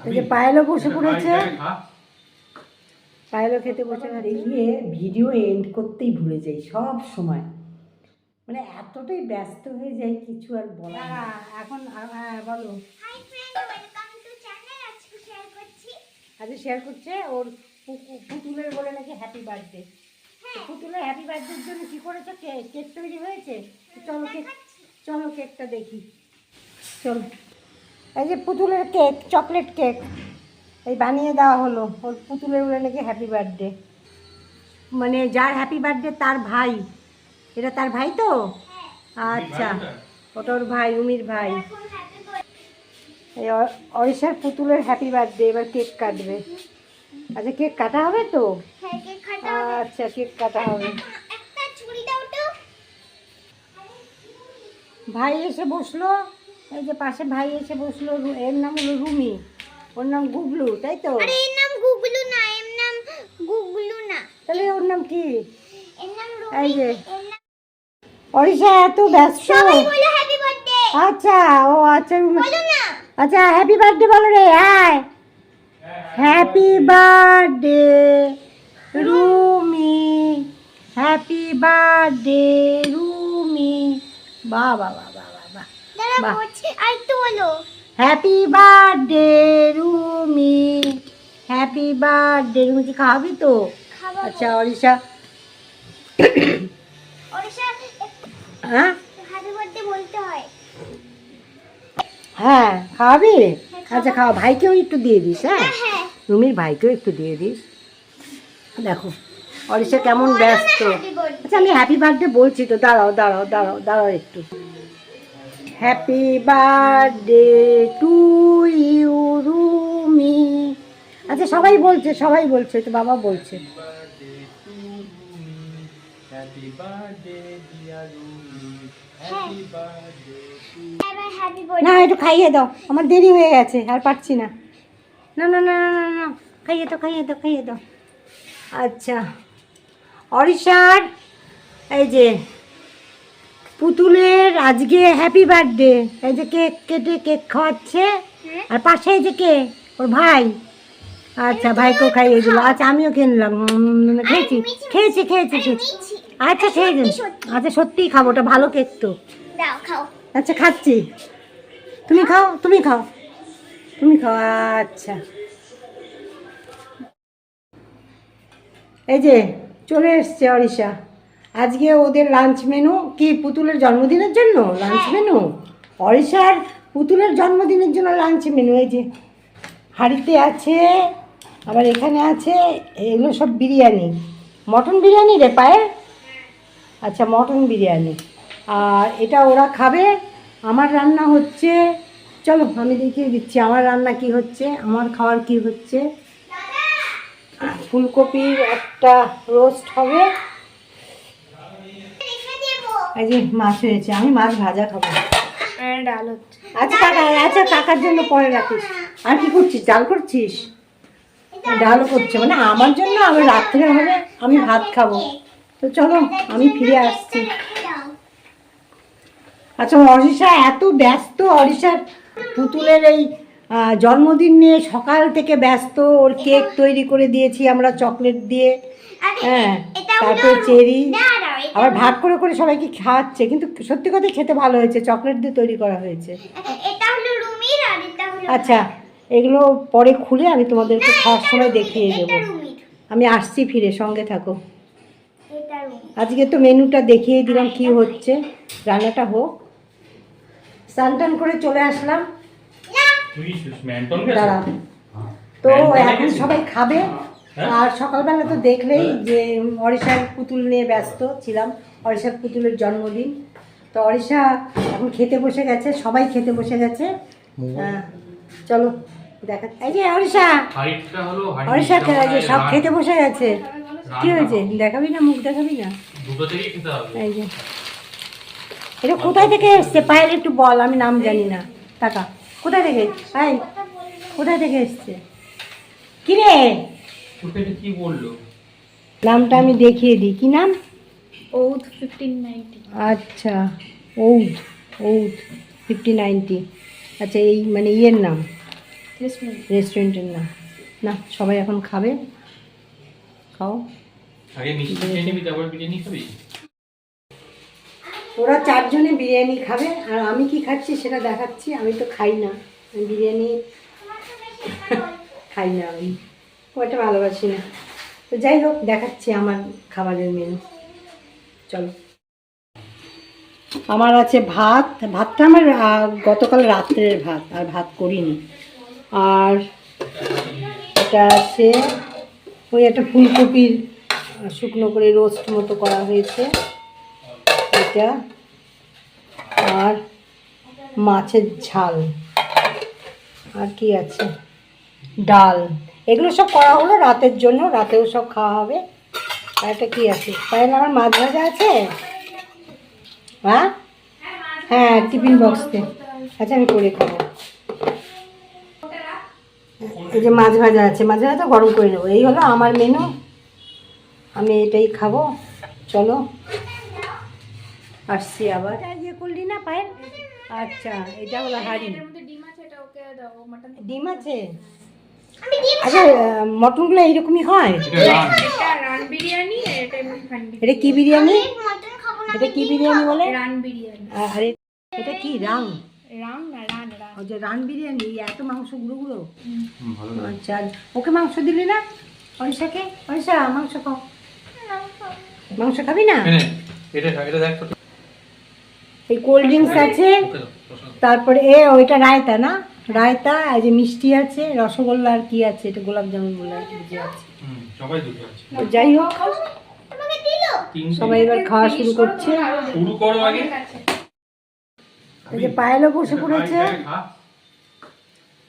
এই যে পায়েলও বসে পড়েছে। পায়েলও খেতে বসে গিয়ে ভিডিও এন্ড করতেই ভুলে যাই সব সময়। মানে এতটাই ব্যস্ত হয়ে যাই কিছু আর বলা এখন হ্যাঁ বলো। আজকে শেয়ার করছি। আজকে শেয়ার করছে ওর পু- পুতুলের বলে নাকি হ্যাপি বার্থডে পুতুলের হ্যাপি বার্থডের জন্য কি করেছ? কেক কেক তৈরি হয়েছে? চলো কেক চলো কেকটা দেখি। চলো। এই যে পুতুলের কেক চকলেট কেক। এই বানিয়ে দেওয়া হলো। ওর পুতুলের উড়ে নাকি হ্যাপি বার্থডে মানে যার হ্যাপি বার্থডে তার ভাই। এটা তার ভাই তো? আচ্ছা। ওটা ওর ভাই উমির ভাই। এই অরিষার পুতুলের হ্যাপি বার্থডে এবার কেক কাটবে। আচ্ছা কেক কাটা হবে তো? হ্যাঁ আচ্ছা কেক কাটা হবে। ভাই এসে বসল। এই যে পাশে ভাই এসে বসল এর নাম হলো রুমি ওর নাম গুগলু তাই তো? আরে এর নাম গুগলু না এর নাম গুগলু না। তাহলে ওর নাম কি? এর নাম এই যে। অরিষা এত ব্যস্ত। সবাই বলো হ্যাপি বার্থডে আচ্ছা ও আচ্ছা বলো না। আচ্ছা হ্যাপি বার্থডে বলো রে hi happy birthday Rumi. Happy birthday Rumi. বাহ বাহ। Happy birthday Rumi happy birthday Rumi কি খাওয়াবি তো? আচ্ছা অরিষা ওড়িশা হ্যাঁ? হয়। হ্যাঁ খাওয়াবি? আচ্ছা খাওয়া ভাইকেও একটু দিয়ে দিস হ্যাঁ? হ্যাঁ হ্যাঁ। রুমির ভাইকেও একটু দিয়ে দিস। দেখো অরিষা কেমন ব্যস্ত। আচ্ছা আমি হ্যাপি বার্থডে বলছি তো দাঁড়াও দাঁড়াও দাঁড়াও দাঁড়াও একটু। Happy birthday to you Rumi আচ্ছা সবাই বলছে সবাই বলছে তো বাবা বলছে। Happy birthday, dear Rumi. Happy birthday to এবার হ্যাপি না বার্থডে একটু খাইয়ে দাও আমার দেরি হয়ে গেছে আর পারছি না। না না না না না না খাইয়ে দাও খাইয়ে দাও খাইয়ে দাও। আচ্ছা অরিষার এই যে পুতুলের আজকে হ্যাপি বার্থডে এই যে কেক কেটে কেক খাওয়াচ্ছে। আর পাশে এই যে কে? ওর ভাই। আচ্ছা ভাইকেও খাইয়ে দিল। আচ্ছা আমিও কিনলাম খেয়েছি। খেয়েছি খেয়েছি খেয়েছি। আচ্ছা খেয়েছি আচ্ছা সত্যিই খাব। ওটা ভালো কেক তো। আচ্ছা খাচ্ছি। তুমি খাও। তুমি খাও। তুমি খাও আচ্ছা। এই যে চলে এসছে অরিষা আজকে ওদের লাঞ্চ মেনু কি পুতুলের জন্মদিনের জন্য? লাঞ্চ মেনু অরিষার পুতুলের জন্মদিনের জন্য লাঞ্চ মেনু এই যে হাঁড়িতে আছে আবার এখানে আছে এগুলো সব বিরিয়ানি। মটন বিরিয়ানি রে পায়ে আচ্ছা মটন বিরিয়ানি। আর এটা ওরা খাবে। আমার রান্না হচ্ছে চলো আমি দেখিয়ে দিচ্ছি আমার রান্না কি হচ্ছে আমার খাওয়ার কি হচ্ছে। ফুলকপির একটা রোস্ট হবে। এই যে মাছ হয়েছে আমি মাছ ভাজা খাব। ডাল আচ্ছা কাকা আচ্ছা কাকার জন্য পরে রাখিস। আর কি করছিস? ডাল করছিস? ডালও করছে। মানে আমার জন্য আমার রাত্রে হবে আমি ভাত খাব। তো চলো আমি ফিরে আসছি। আচ্ছা অরিষা এত ব্যস্ত। অরিষার পুতুলের এই জন্মদিন নিয়ে সকাল থেকে ব্যস্ত ওর কেক তৈরি করে দিয়েছি আমরা চকলেট দিয়ে। হ্যাঁ তারপর চেরি। আবার ভাগ করে করে সবাইকে খাওয়াচ্ছে কিন্তু সত্যি কথা খেতে ভালো হয়েছে চকলেট দিয়ে তৈরি করা হয়েছে। আচ্ছা এগুলো পরে খুলে আমি তোমাদেরকে খাওয়ার সময় দেখিয়ে দেবো। আমি আসছি ফিরে সঙ্গে থাকো। আজকে তো মেনুটা দেখিয়ে দিলাম কি হচ্ছে। রান্নাটা হোক। স্নান টান করে চলে আসলাম। তুই দাঁড়া। তো এখন সবাই খাবে। আর সকালবেলা তো দেখলেই যে অরিষার পুতুল নিয়ে ব্যস্ত ছিলাম। অরিষার পুতুলের জন্মদিন। তো অরিষা এখন খেতে বসে গেছে। সবাই খেতে বসে গেছে। হ্যাঁ, চলো দেখা। এই যে হলো অরিষা খেলা যে সব খেতে বসে গেছে। কি হয়েছে? দেখাবি না মুখ দেখাবি না? এই যে। এটা কোথায় থেকে এসছে? পায়েল একটু বল আমি নাম জানি না। টাকা। কোথায় থেকে? পায়েল কোথায় থেকে এসছে? কি রে? কি বলল? নামটা আমি দেখিয়ে দিই। কি নাম? Oudh fifteen ninety. আচ্ছা ঔধ ঔধ ফিফটি নাইনটি। আচ্ছা এই মানে ইয়ের নাম? রেস্টুরেন্টের নাম। না সবাই এখন খাবে। খাও। আগে মিষ্টি খেয়ে নিবি তারপর বিরিয়ানি খাবি? ওরা চারজনে বিরিয়ানি খাবে, আর আমি কি খাচ্ছি সেটা দেখাচ্ছি, আমি তো খাই না। বিরিয়ানি খাই না আমি ওটা ভালোবাসি না। তো যাই হোক, দেখাচ্ছি আমার খাবারের মেনু চলো। আমার আছে ভাত, ভাতটা আমার গতকাল রাত্রের ভাত, আর ভাত করিনি। আর এটা আছে ওই একটা ফুলকপির, শুকনো করে রোস্ট মতো করা হয়েছে। এটা আর মাছের ঝাল। আর কি আছে? ডাল। এগুলো সব করা হলো রাতের জন্য, রাতেও সব খাওয়া হবে। আর একটা কি আছে? তাহলে আমার মাছ ভাজা আছে? হ্যাঁ? হ্যাঁ টিফিন বক্সতে। আচ্ছা আমি করে খাব। এই যে মাছ ভাজা আছে, মাছ ভাজা গরম করে নেব। এই হলো আমার মেনু আমি এটাই খাব। চলো। আসছি আবার। ইয়ে করলি না পায়ের? আচ্ছা এটা হলো হাড়ি। ডিম আছে আচ্ছা মটনগুলো এইরকমই হয়? এটা রান। এটা কি বিরিয়ানি। এটা কি বিরিয়ানি বলে? রান বিরিয়ানি। আরে এটা কি রাং রাম না রান রান। যে রান বিরিয়ানি এত মাংস গুঁড়ো গুঁড়ো? আচ্ছা ওকে মাংস দিলি না? অনিশাকে অনিশা মাংস খাও। মাংস খাবি। না? এটা এটা দেখ তো। এই কোল্ড ড্রিঙ্কস আছে। তারপরে এ ওইটা রায়তা না? রায়তা এই যে মিষ্টি আছে রসগোল্লা আর কি আছে এটা গোলাপ জামুন বলে আর কি আছে। সবাই দুটো আছে। যাই হোক। সবাই এবার খাওয়া শুরু করছে। শুরু করো আগে। এই যে পায়েলও বসে পড়েছে। খাই, খাই,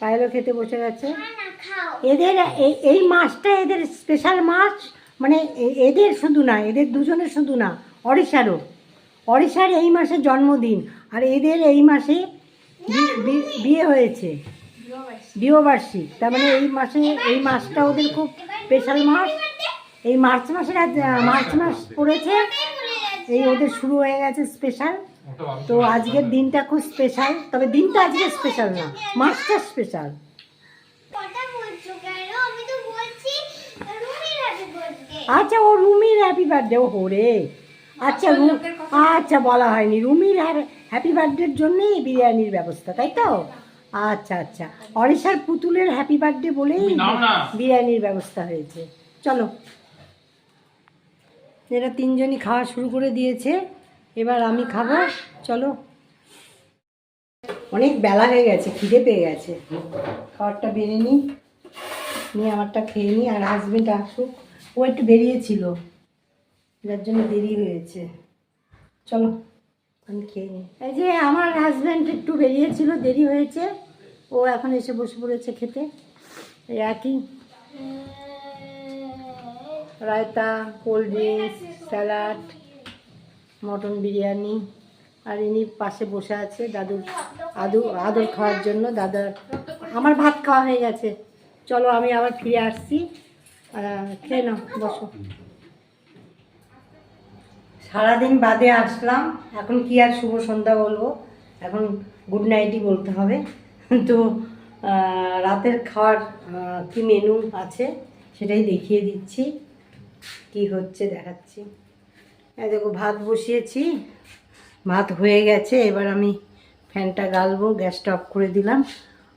পায়েলও খেতে বসে গেছে। না না খাও। এদের এই এই মাছটা এদের স্পেশাল মাছ মানে এ- এদের শুধু না এদের দুজনের শুধু না অরিশারও অরিশার এই মাসে জন্মদিন, আর এদের এই মাসে বিয়ে হয়েছে। বিবাহবার্ষিক। তার মানে এই মাসে, এই মাসটা ওদের খুব স্পেশাল মাস। এই মার্চ মাসের মার্চ মাস পড়েছে। এই ওদের শুরু হয়ে গেছে স্পেশাল তো আজকের দিনটা খুব স্পেশাল তবে দিনটা আজকে স্পেশাল না, মাসটা স্পেশাল আচ্ছা ও রুমির হ্যাপি বার্থডে ও আচ্ছা রু- আচ্ছা আচ্ছা বলা হয়নি। রুমির আর হ্যাপি বার্থডের জন্যই বিরিয়ানির ব্যবস্থা তাই তো? আচ্ছা আচ্ছা। অরিশার পুতুলের হ্যাপি বার্থডে বলেই। বিরিয়ানির ব্যবস্থা হয়েছে। চলো। এরা তিনজনই খাওয়া শুরু করে দিয়েছে। এবার আমি খাব। চলো। অনেক বেলা হয়ে গেছে খিদে পেয়ে গেছে। খাবারটা বেড়ে নিই। নিয়ে আমারটা খেয়ে নিই আর হাজবেন্ড আসুক। ও একটু বেরিয়েছিল। যার জন্য দেরি হয়েছে। চলো, আমি খেয়ে নিই। এই যে আমার হাজব্যান্ড একটু বেরিয়েছিল, দেরি হয়েছে। ও এখন এসে বসে পড়েছে খেতে। এই একই। Raita cold drinks salad mutton biryani আর ইনি পাশে বসে আছে দাদুর আদু, আদর খাওয়ার জন্য। দাদার আমার ভাত খাওয়া হয়ে গেছে। চলো আমি আবার ফিরে আসছি। খেয়ে নাও, বসো। সারাদিন বাদে আসলাম। এখন কি আর শুভ সন্ধ্যা বলব? এখন গুড নাইটই বলতে হবে। তো রাতের খাওয়ার কি মেনু আছে সেটাই দেখিয়ে দিচ্ছি। কি হচ্ছে দেখাচ্ছি। এই দেখো, ভাত বসিয়েছি। ভাত হয়ে গেছে, এবার আমি ফ্যানটা গালবো, গ্যাসটা অফ করে দিলাম।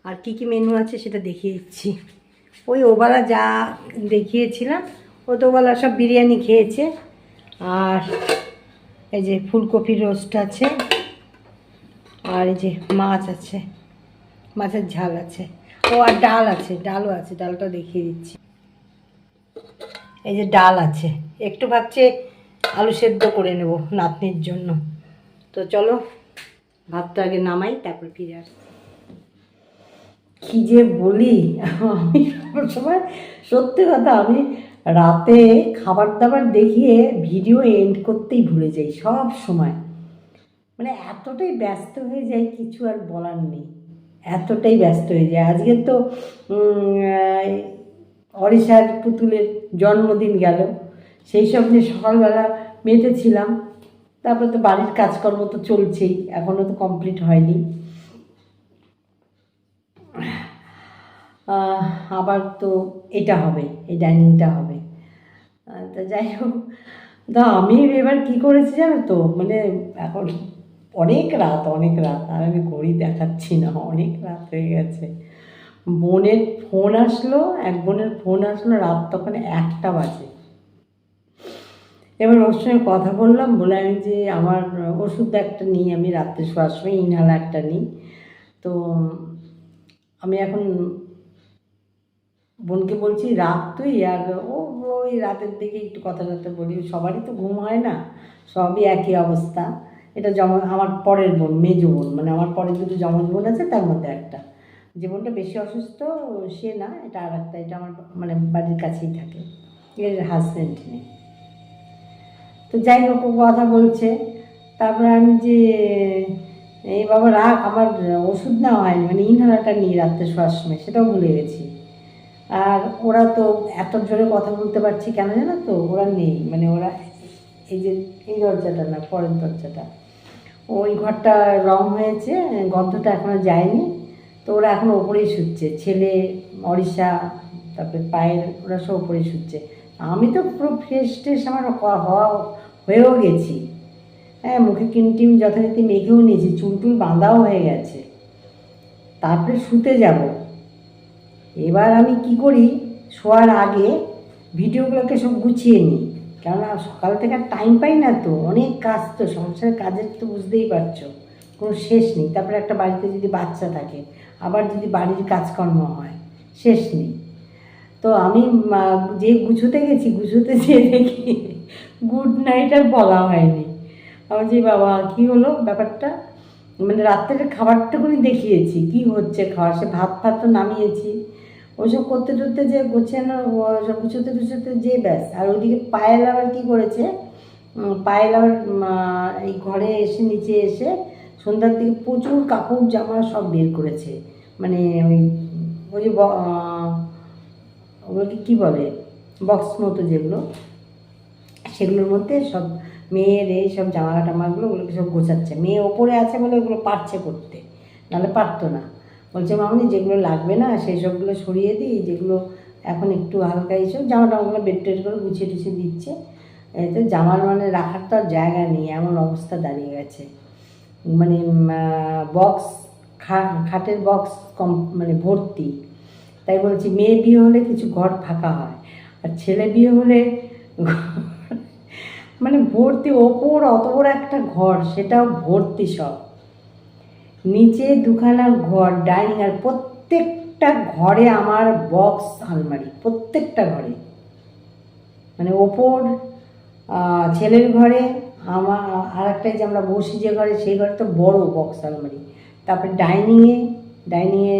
আর কি কি মেনু আছে সেটা দেখিয়ে দিচ্ছি। ওই ওবেলা যা দেখিয়েছিলাম, ও তো ওবেলা সব বিরিয়ানি খেয়েছে। আর এই যে ফুলকপির রোস্ট আছে আর এই যে মাছ আছে, মাছের ঝাল আছে। ও, আর ডাল আছে, ডালও আছে, ডালটা দেখিয়ে দিচ্ছি। এই যে ডাল আছে, একটু ভাবছে আলু সেদ্ধ করে নেব নাতনির জন্য। তো চলো, ভাতটা আগে নামাই, তারপর ফিরে আসছি। কি যে বলি, আমি সময় সত্যি কথা, আমি রাতে খাবার দাবার দেখিয়ে ভিডিও এন্ড করতেই ভুলে যাই সব সময়। মানে এতটাই ব্যস্ত হয়ে যায় কিছু আর বলার নেই। এতটাই ব্যস্ত হয়ে যায় আজকে তো অরিশার পুতুলের জন্মদিন গেল। সেই সব নিয়ে সকালবেলা মেতেছিলাম তারপরে তো বাড়ির কাজকর্ম তো চলছেই। এখনও তো কমপ্লিট হয়নি। আবার তো এটা হবে, এই ডাইনিংটা হবে। তা যাই হোক, তা আমি এবার কি করেছি জানো তো? মানে এখন অনেক রাত অনেক রাত, আর আমি ঘড়ি দেখাচ্ছি না, অনেক রাত হয়ে গেছে। বোনের ফোন আসলো, এক বোনের ফোন আসলো রাত তখন একটা বাজে। এবার ওর সঙ্গে কথা বললাম, বলে আমি যে আমার ওষুধ একটা নিই, আমি রাত্রে শোয়ার সময় ইনহালা একটা নিই। তো আমি এখন বোনকে বলছি, রাত তুই? আর ও ওই রাতের দিকে একটু কথা টথা বলি, সবারই তো ঘুম হয় না, সবই একই অবস্থা। এটা যেমন আমার পরের বোন, মেজো বোন মানে আমার পরের দুটো জমজ বোন আছে, তার মধ্যে একটা। যে বোনটা বেশি অসুস্থ, সে না, এটা আর একটা, এটা আমার মানে বাড়ির কাছেই থাকে, এর হাজব্যান্ড নেই। তো যাই হোক কথা বলছে। তারপরে আমি যে, এই বাবা, রাখ, আমার ওষুধ নেওয়া হয়নি মানে ইনহালারটা নিয়ে রাত্রে শোয়ার সময়, সেটাও ভুলে গেছি। আর ওরা তো এত জোরে কথা বলতে পারছি কেন জানো তো? ওরা নেই। মানে ওরা এই যে এই দরজাটা না, পরের দরজাটা। ওই ঘরটা রং হয়েছে, গন্ধটা এখনও যায়নি। তো ওরা এখন ওপরেই শুচ্ছে। ছেলে অরিষা তারপরে পায়ের, ওরা সব ওপরেই শুচ্ছে। আমি তো পুরো ফ্রেশ ট্রেশ আমার হওয়া হয়েও গেছি। হ্যাঁ মুখে কিম টিম, যথারীতি মেখেও নিয়েছি চুল টুল বাঁধাও হয়ে গেছে। তারপরে শুতে যাব। এবার আমি কি করি? শোয়ার আগে ভিডিওগুলোকে সব গুছিয়ে নিই। কেননা সকাল থেকে আর টাইম পাই না তো, অনেক কাজ তো, সংসারের কাজের তো বুঝতেই পারছ। কোনো শেষ নেই। তারপরে একটা বাড়িতে যদি বাচ্চা থাকে, আবার যদি বাড়ির কাজকর্ম হয়, শেষ নেই। তো আমি যে গুছোতে গেছি, গুছোতে যেয়ে দেখি গুড নাইট আর বলা হয়নি। আমার যে বাবা, কি হলো ব্যাপারটা? মানে রাত্রের খাবারটুকুনি দেখিয়েছি। কি হচ্ছে খাওয়া? সে ভাত ফাত তো নামিয়েছি। ওইসব করতে করতে যে গোছানো সব গুছোতে গুছোতে যে ব্যাস। আর ওইদিকে পায়েল আবার কী করেছে? পায়েল আবার এই ঘরে এসে, নিচে এসে সন্ধ্যার দিকে প্রচুর কাপড়, জামা সব বের করেছে। মানে ওই ওই যে ওগুলোকে কী বলে? বক্স মতো যেগুলো, সেগুলোর মধ্যে সব মেয়ের এই সব জামা টামাগুলো ওগুলোকে সব গোছাচ্ছে। মেয়ে ওপরে আছে বলে ওগুলো পারছে করতে। নাহলে পারতো না। বলছে, মামনি, যেগুলো লাগবে না, সেই সবগুলো সরিয়ে দিই, যেগুলো এখন একটু হালকা এইসব জামা টামাগুলো বেড টেড করে গুছিয়ে টুছিয়ে দিচ্ছে। এতে জামার মানে রাখার তো আর জায়গা নেই, এমন অবস্থা দাঁড়িয়ে গেছে। মানে বক্স খাটের বক্স কম মানে ভর্তি। তাই বলছি মেয়ে বিয়ে হলে কিছু ঘর ফাঁকা হয়, আর ছেলে বিয়ে হলে মানে ভর্তি ওপর অত বড় একটা ঘর, সেটাও ভর্তি সব। নিচে দুখানা ঘর ডাইনিং আর প্রত্যেকটা ঘরে আমার বক্স আলমারি, প্রত্যেকটা ঘরে। মানে ওপর ছেলের ঘরে আমার আর একটা যে আমরা বসি যে ঘরে, সেই ঘরে তো বড় বক্স আলমারি। তারপরে ডাইনিংয়ে ডাইনিংয়ে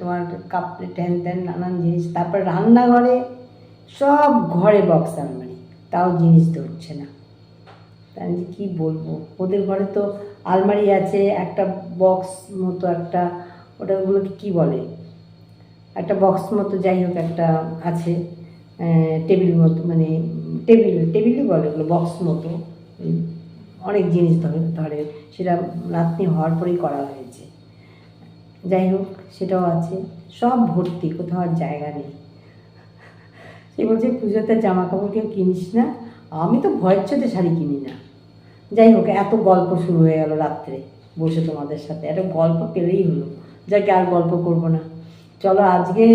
তোমার কাপ প্লেট হ্যান ত্যান নানান জিনিস। তারপরে রান্নাঘরে, সব ঘরে বক্স আলমারি। তাও জিনিস ধরছে না। তাই কী বলব? ওদের ঘরে তো আলমারি আছে, একটা বক্স মতো একটা ওটাগুলোকে কী বলে? একটা বক্স মতো যাই হোক একটা আছে টেবিল মতো মানে টেবিল টেবিলই বলে ওগুলো বক্স মতো। অনেক জিনিস ধরে ধরে, সেটা নাতনি হওয়ার পরেই করা হয়েছে। যাই হোক, সেটাও আছে। সব ভর্তি, কোথাও আর জায়গা নেই। সে বলছে, পুজোতে জামা কাপড় কেউ কিনিস না? আমি তো ভয়ের চোটে শাড়ি কিনি না। যাই হোক, এত গল্প শুরু হয়ে গেল রাত্রে বসে তোমাদের সাথে। একটা গল্প পেলেই হলো। যাকে, আর গল্প করব না। চলো, আজকে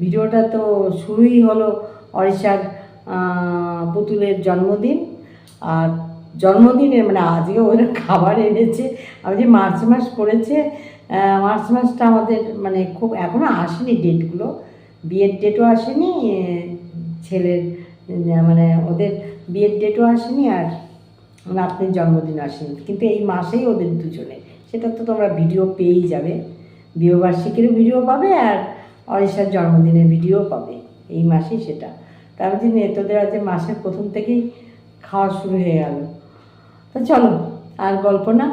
ভিডিওটা তো শুরুই হলো অরিষার পুতুলের জন্মদিন। আর জন্মদিনে মানে আজকে ওরা খাবার এনেছে। আমি যে মার্চ মাস পড়েছে মার্চ মাসটা আমাদের মানে খুব এখনও আসেনি ডেটগুলো। বিয়ের ডেটও আসেনি ছেলের মানে ওদের বিয়ের ডেটও আসেনি আর নাতনির জন্মদিন আসেনি, কিন্তু এই মাসেই ওদের দুজনে। সেটা তো তোমরা ভিডিও পেয়েই যাবে। বিবাহবার্ষিকীরও ভিডিও পাবে আর অরিষার জন্মদিনের ভিডিও পাবে। এই মাসেই সেটা। তার জন্য তোদের আজ মাসের প্রথম থেকেই খাওয়া শুরু হয়ে গেল। তো চলো, আর গল্প না।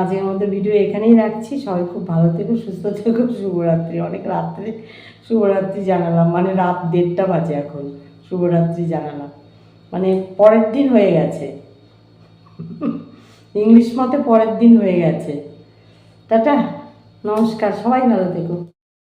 আজকের মধ্যে ভিডিও এখানেই রাখছি। সবাই খুব ভালো থেকো, সুস্থ থেকো, শুভরাত্রি। অনেক রাত্রে শুভরাত্রি জানালাম। মানে রাত দেড়টা বাজে এখন। শুভরাত্রি জানালাম। মানে পরের দিন হয়ে গেছে। ইংলিশ মতে পরের দিন হয়ে গেছে। টাটা নমস্কার সবাই ভালো থেকো।